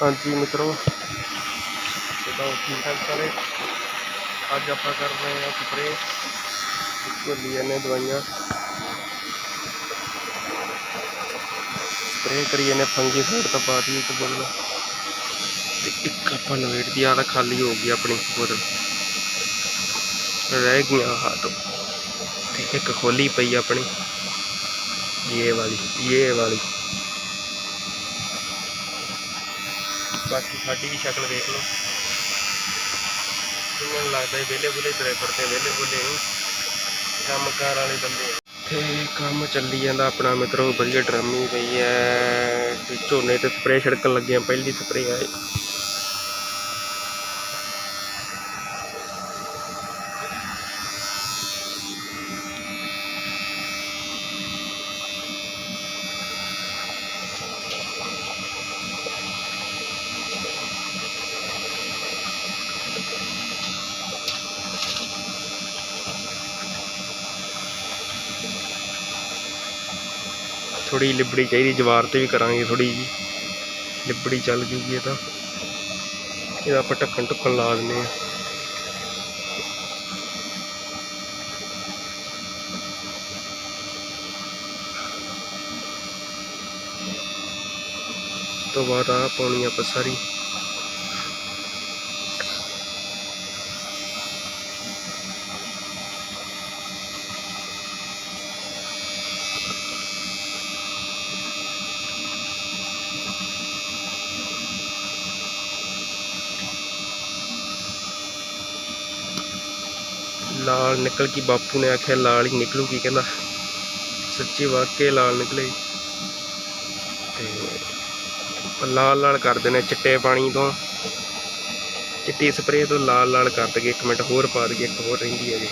ਹਾਂਜੀ ਮਿੱਤਰੋ। ਕਿਦਾਂ ਠੀਕ ਠਾਕ ਸਾਰੇ। ਅੱਜ ਆਪਾਂ ਕਰ ਰਹੇ ਹਾਂ ਸਪਰੇ ਭੁੱਲੀ ਨੇ ਦਵਾਈਆਂ। ਸਪਰੇ ਕਰੀ ਜਾਂਦੇ ਫੰਗੀ ਸਾਈਡ ਤੋਂ ਪਾਤੀ ਇੱਕ ਬੋਤਲ ਤੇ ਇੱਕ ਆਪਾਂ ਨਵੇੜ ਦੀ ਆ ਤਾਂ ਖਾਲੀ ਹੋ ਗਈ ਆਪਣੀ ਬੋਤਲ। ਰਹਿ ਗਈਆਂ ਆਹ ਤੋਂ ਤੇ ਇੱਕ ਖੋਲੀ ਪਈ ਆਪਣੀ। ਇਹ ਵਾਲੀ ਇਹ ਵਾਲੀ। ਬਾਕੀ ਸਾਡੀ ਵੀ ਸ਼ਕਲ ਵੇਖ ਲਓ। ਕਿੰਨਾ ਲੱਗਦਾ ਹੈ ਵਿਹਲੇ ਬੁਲੇ ਤੁਰੇ ਫਿਰਦੇ, ਵਿਹਲੇ ਬੁਲੇ ਨਹੀਂ ਕੰਮਕਾਰ ਵਾਲੇ ਬੰਦੇ ਆ। ਤੇ ਕੰਮ ਚੱਲੀ ਜਾਂਦਾ ਆਪਣਾ ਮਿੱਤਰੋ, ਵਧੀਆ ਡਰਮੀ ਪਈ ਹੈ। ਝੋਨੇ ਤੇ ਸਪਰੇਅ ਛਿੜਕਣ ਲੱਗੇ ਆ ਪਹਿਲੀ ਸਪਰੇਅ ਆਏ ਥੋੜੀ ਲਿਬੜੀ ਚਾਹੀਦੀ, ਜਵਾਰ ਤੇ ਵੀ ਕਰਾਂਗੇ ਥੋੜੀ ਜੀ ਲਿਬੜੀ ਚੱਲ ਜੂਗੀ ਇਹ ਤਾਂ। ਇਹਦਾ ਆਪਾਂ ਢੱਕਣ ਢੁੱਕਣ ਲਾ ਦਿੰਦੇ ਆ ਤੋਂ ਬਾਅਦ ਆ ਪਾਉਣੀ ਆਪਾਂ ਸਾਰੀ। ਲਾਲ ਨਿਕਲ ਗਈ, ਬਾਪੂ ਨੇ ਆਖਿਆ, ਲਾਲ ਹੀ ਨਿਕਲੂਗੀ, ਕਹਿੰਦਾ। ਸੱਚੀ ਵਾਕਈ ਲਾਲ ਨਿਕਲੇ। ਤੇ ਲਾਲ ਲਾਲ ਕਰਦੇ ਨੇ ਚਿੱਟੇ ਪਾਣੀ ਤੋਂ। ਚਿੱਟੀ ਸਪਰੇਅ ਤੋਂ ਲਾਲ ਲਾਲ ਕਰ ਦਗੇ ਇੱਕ ਮਿੰਟ ਹੋਰ ਪਾ ਦਗੇ ਇੱਕ ਹੋਰ ਰਹਿੰਦੀ ਹੈ ਜੀ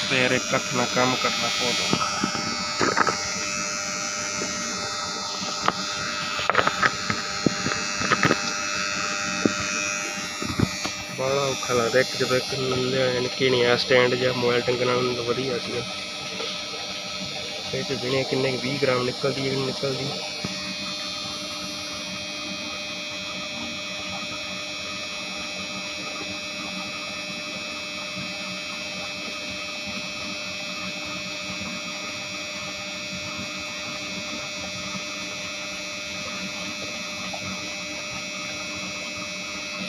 ਸਵੇਰੇ ਇੱਕ ਨਾਲ ਕੰਮ ਕਰਨਾ ਪਊਗਾ। ਬੜਾ ਔਖਾ ਲੱਗਦਾ, ਇੱਕ ਜਦੋਂ ਇੱਕ ਲਿਆ ਨਿੱਕੀ ਸਟੈਂਡ ਜਿਹਾ ਮੋਬਾਈਲ ਟੰਗਣਾ ਵਧੀਆ ਸੀਗਾ। ਇਹ ਤੇ ਬਿਨੇ ਕਿੰਨੇ ਕੁ 20 ਗ੍ਰਾਮ ਨਿਕਲਦੀ ਹੈ, ਨਿਕਲਦੀ।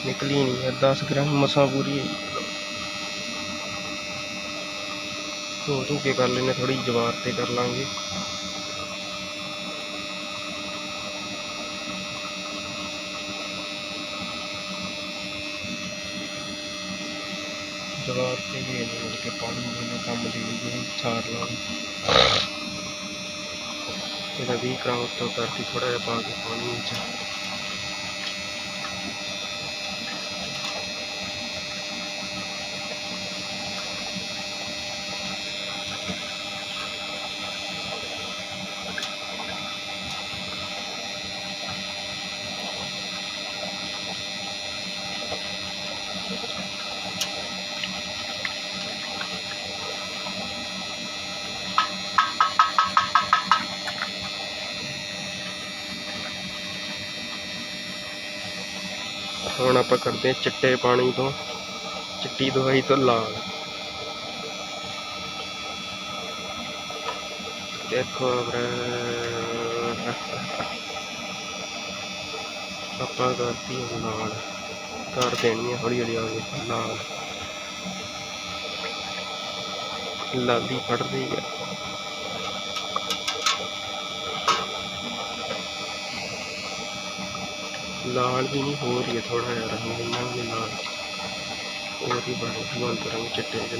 ਨਿਕਲੀ ਨਹੀਂ ਹੈ 10 ਗ੍ਰਾਮ ਮਸਾਂ ਪੂਰੀ ਹੈ ਧੋ ਧੂ ਕੇ ਕਰ ਲੈਨੇ ਥੋੜੀ ਜਵਾਰ ਤੇ ਕਰ ਲਾਂਗੇ ਜਵਾਰ ਤੇ ਵੀ ਇਹਨੇ ਮਿਲ ਕੇ ਪਾਣੀ ਦੇਣਾ ਕੰਮ ਦੇ ਵੀ ਛਾੜ ਲਾਂਗੇ ਇਹਦਾ 20 ਗ੍ਰਾਮ ਉੱਤੋਂ ਕਰਤੀ ਥੋੜਾ ਜਿਹਾ ਹੁਣ ਆਪਾਂ ਕਰਦੇ ਹਾਂ ਚਿੱਟੇ ਪਾਣੀ ਤੋਂ, ਚਿੱਟੀ ਦਵਾਈ ਤੋਂ ਲਾਲ। ਦੇਖੋ ਆਪਾਂ ਕਰਤੀ ਹੁਣ ਲਾਲ, ਕਰ ਦੇਣੀ ਹੈ ਹੌਲੀ ਹੌਲੀ ਆਗੇ ਲਾਲ। ਲਾਲੀ ਫੜਦੀ ਹੈ। ਲਾਲ ਵੀ ਨਹੀਂ ਹੋ ਰਹੀ ਹੈ ਥੋੜਾ ਜਿਹਾ ਰੰਗ ਇੰਨਾ ਵੀ ਨਹੀਂ ਲਾਲ ਹੋਰ ਹੀ ਬੜਾ ਜਵਾਨ ਰੰਗ ਚਿੱਟੇ ਦੇ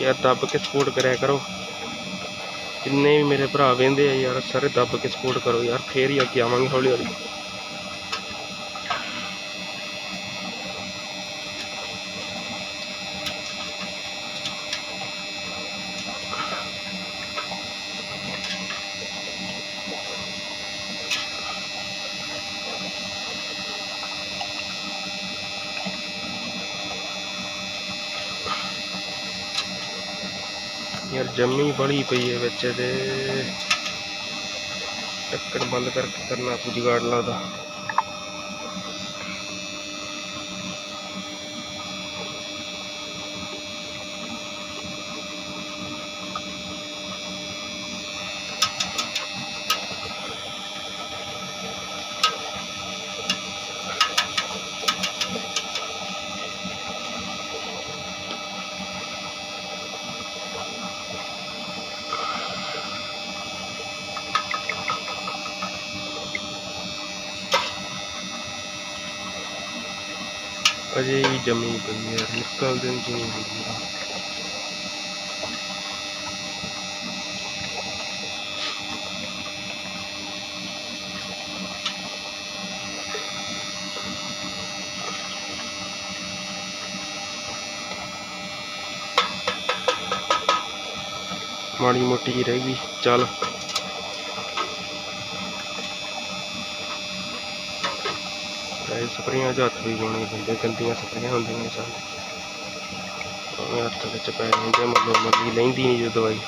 ਯਾਰ ਦੱਬ ਕੇ ਸਪੋਰਟ ਕਰਿਆ ਕਰੋ। ਜਿੰਨੇ ਵੀ ਮੇਰੇ ਭਰਾ ਵਹਿੰਦੇ ਆ ਯਾਰ, ਸਾਰੇ ਦੱਬ ਕੇ ਸਪੋਰਟ ਕਰੋ ਯਾਰ, ਫੇਰ ਹੀ ਅੱਗੇ ਆਵਾਂਗੇ ਹੌਲੀ ਹੌਲੀ। ਯਾਰ ਜੰਮੀ ਬੜੀ ਪਈ ਹੈ ਵਿੱਚ ਤੇ ਟੱਕਰ ਬੰਦ ਕਰਕੇ ਕਰਨਾ ਕੁਝ ਜੁਗਾੜ ਲੱਗਦਾ ਅਜੇ ਵੀ ਜੰਮੀ ਪਈ ਹੈ ਯਾਰ ਨਿਕਲ ਦਿਨ ਹੁੰਦੀ ਮਾੜੀ ਮੋਟੀ ਜਿਹੀ ਰਹਿ ਗਈ, ਚੱਲ। ਇਹ ਸਪਰੇਆਂ 'ਚ ਹੱਥ ਵੀ ਪਾਉਣੇ ਪੈਂਦੇ ਗੰਦੀਆਂ ਸਪਰੇਆਂ ਹੁੰਦੀਆਂ ਸਨ ਉਹ ਹੱਥ ਵਿੱਚ ਪੈ ਜਾਂਦੇ ਮੱਲੋ ਮੱਲੀ ਲੈਂਦੀ ਨਹੀਂ ਜੋ ਦਵਾਈ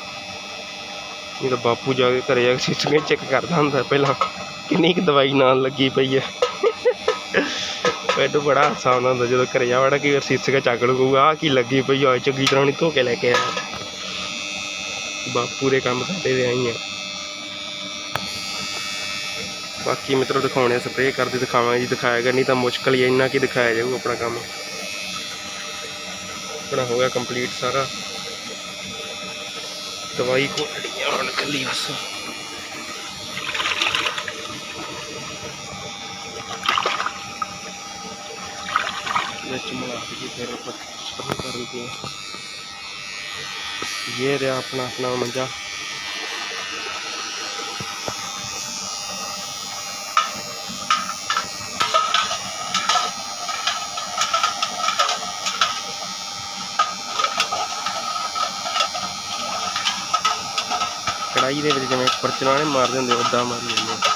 ਇਹ ਤਾਂ ਬਾਪੂ ਜਾ ਕੇ ਘਰੇ ਜਾ ਕੇ ਸਿਸਟਮ ਚੈੱਕ ਕਰਦਾ ਹੁੰਦਾ ਪਹਿਲਾਂ, ਕਿੰਨੀ ਕੁ ਦਵਾਈ ਨਾਲ ਲੱਗੀ ਪਈ ਹੈ ਮੈਨੂੰ ਬੜਾ ਹਾਸਾ ਆਉਂਦਾ ਹੁੰਦਾ ਜਦੋਂ ਘਰੇ ਜਾ ਵੜਾ ਕਿ ਵਾਰ ਸੀਸੇ ਚੱਕ ਲੂਗਾ ਆ ਕੀ ਲੱਗੀ ਪਈ ਆ, ਚੰਗੀ ਤਰ੍ਹਾਂ ਨਹੀਂ ਧੋ ਕੇ ਲੈ ਕੇ ਆਇਆ। ਬਾਪੂ ਦੇ ਕੰਮ ਸਾਡੇ ਦੇ ਆਈ ਆ ਬਾਕੀ ਮਿੱਤਰੋ ਦਿਖਾਉਣੇ ਸਪਰੇਅ ਕਰਦੇ ਦਿਖਾਵਾਂਗੇ ਜੀ ਦਿਖਾਏਗਾ ਨਹੀਂ ਤਾਂ ਮੁਸ਼ਕਲ ਹੀ ਹੈ, ਇੰਨਾ ਕੀ ਦਿਖਾਇਆ ਜਾਊ ਆਪਣਾ ਕੰਮ। ਆਪਣਾ ਹੋ ਗਿਆ ਕੰਪਲੀਟ ਸਾਰਾ। ਦਵਾਈ ਕੋਟੜੀਆਂ ਹੁਣ ਕੱਲੀ ਬਸ। ਵਿੱਚ ਮਿਲਾ ਕੇ ਫਿਰ ਆਪਾਂ ਸਪਰੇਅ ਕਰਾਂਗੇ ਇਹ ਰਿਹਾ ਆਪਣਾ ਆਪਣਾ ਮੰਜਾ। ਕੜਾਈ ਦੇ ਵਿੱਚ ਜਿਵੇਂ ਪਰਚਨਾਣੇ ਮਾਰਦੇ ਹੁੰਦੇ ਉਦਾਂ ਮਾਰੀ ਜਾਂਦੇ ਆ।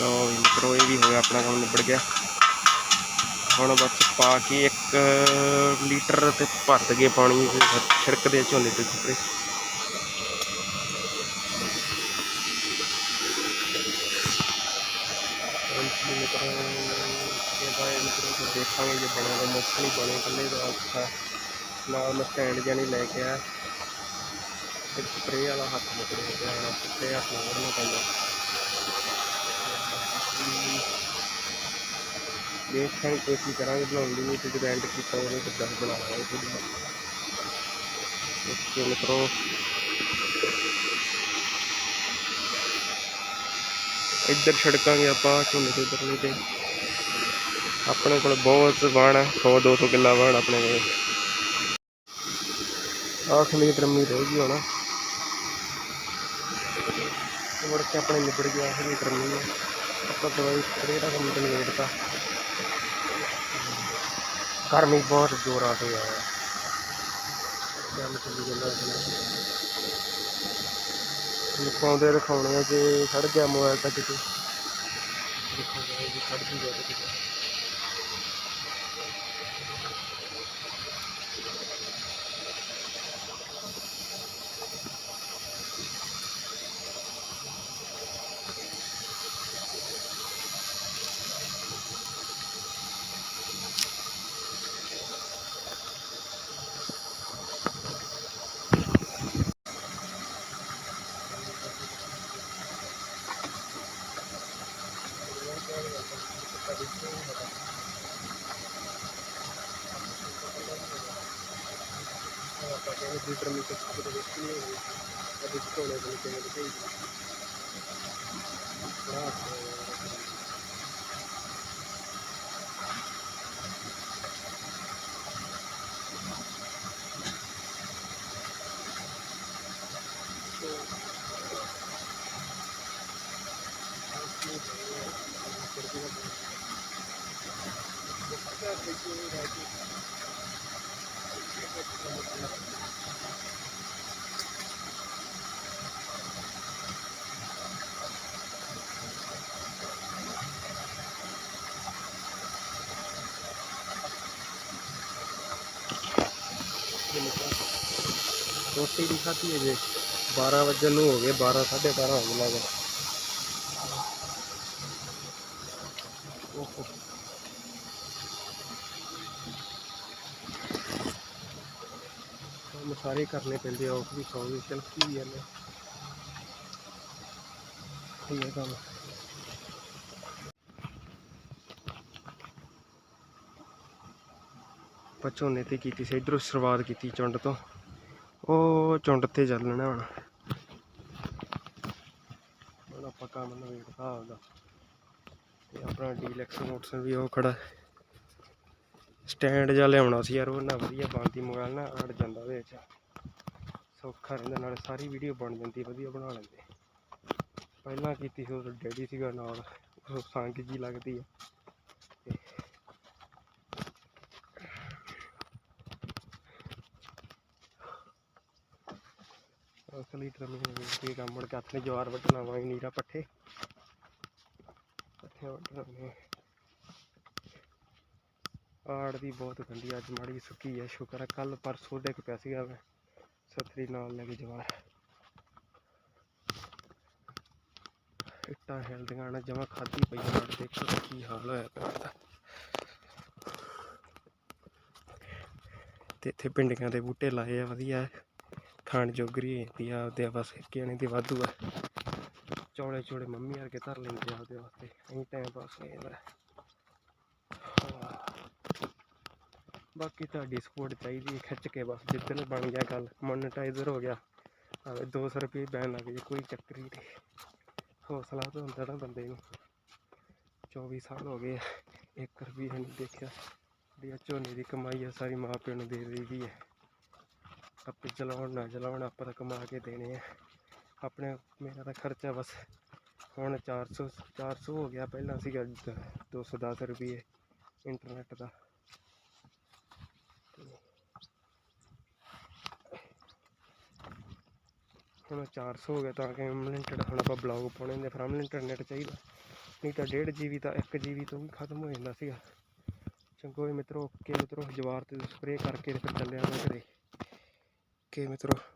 ਲਓ ਵੀ ਮਿੱਤਰੋ ਇਹ ਵੀ ਹੋ ਗਿਆ ਆਪਣਾ ਕੰਮ ਨਿਬੜ ਗਿਆ। ਹੁਣ ਬਸ ਪਾ ਕੇ 1 ਲੀਟਰ ਤੇ ਭਰ ਦਗੇ ਪਾਣੀ, ਫਿਰ ਛਿੜਕਦੇ ਆ ਝੋਨੇ ਤੇ ਸਪਰੇ ਮਿੱਤਰੋ ਇਹ ਦੇਖਾਂਗੇ ਜੇ ਬਣਿਆ ਮੁੱਖ ਨਹੀਂ ਬਣੇ, ਇਕੱਲੇ ਦਾ ਔਖਾ ਨਾਲ ਮੈਂ ਸਟੈਂਡ ਜਿਹਾ ਨਹੀਂ ਲੈ ਕੇ ਆਇਆ। ਇੱਕ ਸਪਰੇ ਵਾਲਾ ਹੱਥ ਮੁਕੜੇ ਪਿਆ ਸਪਰੇ ਹੱਥ ਨਾਲ ਵੜਨਾ ਪੈਂਦਾ। ਦੇਖਾਂ ਦੀ ਕੋਸ਼ਿਸ਼ ਕਰਾਂਗੇ ਬਣਾਉਣ ਦੀ ਤੇ ਜਦੋਂ ਐਂਡ ਕੀਤਾ ਉਹਨੇ ਕਿੱਦਾਂ ਬਣਾਉਣਾ ਇਹ ਓਕੇ ਮਿੱਤਰੋ ਇੱਧਰ ਛੜਕਾਂਗੇ ਆਪਾਂ, ਝੋਨੇ ਦੇ ਉੱਧਰਲੇ ਤੇ ਆਪਣੇ ਕੋਲ ਬਹੁਤ ਵਾਣ ਹੈ 100 200 ਕਿੱਲਾ ਵਾਣ ਆਪਣੇ ਕੋਲ। ਆਖਰੀ ਡਰਮੀ ਰਹਿ ਗਈ ਹੁਣ। ਮੁੜ ਕੇ ਆਪਣੇ ਨਿਬੜ ਗਿਆ ਆਖਰੀ ਡਰਮੀ ਆਪਾਂ ਦਵਾਈ ਸਪਰੇਅ ਦਾ ਕੰਮ ਤੇ ਨਿਬੜਤਾ ਗਰਮੀ ਬਹੁਤ ਜ਼ੋਰਾਂ ਤੇ ਆਇਆ ਕੰਮ ਚੱਲੀ ਜਾਂਦਾ ਲਿਖਾਉਂਦੇ ਦਿਖਾਉਣੇ ਆ ਜੇ ਖੜ ਗਿਆ ਮੋਬਾਈਲ ਤਾਂ ਕਿਤੇ। ਦਿਖਾਉਂਦੇ ਜੇ, ਖੜ ਜੂਗਾ ਕਿਤੇ। पापा के दूसरे में कुछ कुछ इसके लिए अब इसको ले लेते हैं देखिए Thank you. ਖਾਧੀ ਹੈ ਜੇ 12 ਵਜੇ ਨੂੰ ਹੋ ਗਏ 12 12:30 ਹੋ ਗਏ ਲੱਗ ਓਹੋ ਕੰਮ ਸਾਰੇ ਕਰਨੇ ਪੈਂਦੇ ਆ ਆਫ ਵੀ ਸੌ ਵੀ, ਚਲ ਵੀ ਜਾਂਦੇ ਇਹ ਹੈ ਕੰਮ ਆਪਾਂ ਝੋਨੇ ਤੇ ਕੀਤੀ ਸੀ, ਇਧਰੋਂ ਸ਼ੁਰੂਆਤ ਕੀਤੀ ਚੁੰਡ ਤੋਂ। ਉਹ ਚੁੰਡ ਤੇ ਚੱਲਣਾ ਹੁਣ। ਹੁਣ ਆਪਾਂ ਕੰਮ ਨਵੇੜਦਾ ਆਪਦਾ। ਤੇ ਆਪਣਾ ਡੀਲੈਕਸ ਮੋਟਰਸਾਈਕਲ ਵੀ ਉਹ ਖੜਾ। ਸਟੈਂਡ ਜਿਹਾ ਲਿਆਉਣਾ ਸੀ ਯਾਰ, ਉਹ ਨਾ ਵਧੀਆ ਬਣਦੀ ਮੋਬਾਈਲ ਨਾ, ਅੜ ਜਾਂਦਾ ਉਹਦੇ ਵਿੱਚ। ਸੌਖਾ ਰਹਿੰਦਾ, ਨਾਲ ਸਾਰੀ ਵੀਡੀਓ ਬਣ ਜਾਂਦੀ, ਵਧੀਆ ਬਣਾ ਲੈਂਦੇ। ਪਹਿਲਾਂ ਕੀਤੀ ਸੀ ਉਹ ਡੈਡੀ ਸੀਗਾ ਨਾਲ, ਉਹ ਸੰਗ ਜੀ ਲੱਗਦੀ ਆ। ਅਸਲੀ ਟਰਮੀ ਨੇ ਕੰਮ, ਮੁੜ ਕੇ ਆਪਣੇ ਜਵਾਰ ਵੱਢਣਾ ਵਾਂ ਨੀਰਾ ਪੱਠੇ। ਪੱਠੇ ਵੱਢਣਾ ਨੇ ਆੜ ਦੀ ਬਹੁਤ ਗੰਦੀ ਅੱਜ ਮਾੜੀ ਸੁੱਕੀ ਹੈ ਸ਼ੁਕਰ ਹੈ ਕੱਲ ਪਰਸੋਂ ਡਿੱਗ ਪਿਆ ਸੀਗਾ ਮੈਂ, ਸਤਰੀ ਨਾਲ ਲੈ ਕੇ ਜਵਾਰ ਇੱਟਾਂ ਹਿਲਦੀਆਂ ਨਾ, ਜਮਾ ਖਾਦੀ ਪਈ ਆੜ ਦੇਖੋ ਕੀ ਹਾਲ ਹੋਇਆ ਪਿਆ ਦਾ ਤੇ ਇੱਥੇ ਭਿੰਡੀਆਂ ਦੇ ਬੂਟੇ ਲਾਏ ਆ, ਵਧੀਆ। ਖਾਣ ਜੋਗਰੀ ਹੋ ਜਾਂਦੀ ਆ, ਆਪਦੇ ਬਸ ਕਿਆਣੇ ਦੀ ਵਾਧੂ ਆ। ਚੌੜੇ ਚੌੜੇ ਮੰਮੀ ਵਰਗੇ ਧਰ ਲੈਂਦੇ ਆ ਆਪਦੇ ਵਾਸਤੇ ਅਸੀਂ ਟਾਈਮ ਪਾਸ ਹੋ ਜਾਂਦਾ ਹਾਂ। ਬਾਕੀ ਤੁਹਾਡੀ ਸਪੋਰਟ ਚਾਹੀਦੀ ਹੈ, ਖਿੱਚ ਕੇ ਬਸ, ਜਿੱਦਣ ਬਣ ਗਿਆ ਗੱਲ ਮੋਨੇਟਾਈਜ਼ਰ ਹੋ ਗਿਆ। ਭਾਵੇਂ 200 ਰੁਪਏ ਬੈਨ ਲੱਗ ਜੇ, ਕੋਈ ਚੱਕਰ ਹੀ ਨਹੀਂ। ਹੌਸਲਾ ਤਾਂ ਹੁੰਦਾ ਨਾ ਬੰਦੇ ਨੂੰ। 24 ਸਾਲ ਹੋ ਗਏ 1 ਰੁਪਏ ਨਹੀਂ ਦੇਖਿਆ। ਦੀ ਝੋਨੇ ਦੀ ਕਮਾਈ ਆ, ਸਾਰੀ ਮਾਂ ਪਿਓ ਨੂੰ ਦੇ ਦਈਦੀ ਹੈ ਆਪੇ ਚਲਾਉਣ ਨਾ ਚਲਾਉਣ ਆਪਾਂ ਤਾਂ ਕਮਾ ਕੇ ਦੇਣੇ ਆ। ਆਪਣੇ, ਮੇਰਾ ਤਾਂ ਖਰਚਾ ਬਸ ਹੁਣ 400 400 ਹੋ ਗਿਆ, ਪਹਿਲਾਂ ਸੀਗਾ ਦ- 210 ਰੁਪਏ ਇੰਟਰਨੈਟ ਦਾ। ਹੁਣ 400 ਹੋ ਗਿਆ ਤਾਂ ਕਿ ਅਨਲਿਮਿਟਡ ਹੁਣ ਆਪਾਂ ਬਲੌਗ ਪਾਉਣੇ ਹੁੰਦੇ ਫਿਰ ਅਨਲਿਮਿਟਡ ਨੈਟ ਚਾਹੀਦਾ। ਨਹੀਂ ਤਾਂ 1.5 ਜੀਬੀ ਤਾਂ 1 ਜੀਬੀ ਤੋਂ ਵੀ ਖਤਮ ਹੋ ਜਾਂਦਾ ਸੀਗਾ। ਚੰਗੋ ਜੀ ਮਿੱਤਰੋ, ਓਕੇ ਮਿੱਤਰੋ, ਜਵਾਰ ਤੇ ਸਪਰੇਅ ਕਰਕੇ ਫਿਰ ਚੱਲਿਆ ਮੈਂ ਘਰੇ। ਓਕੇ ਮਿੱਤਰੋ।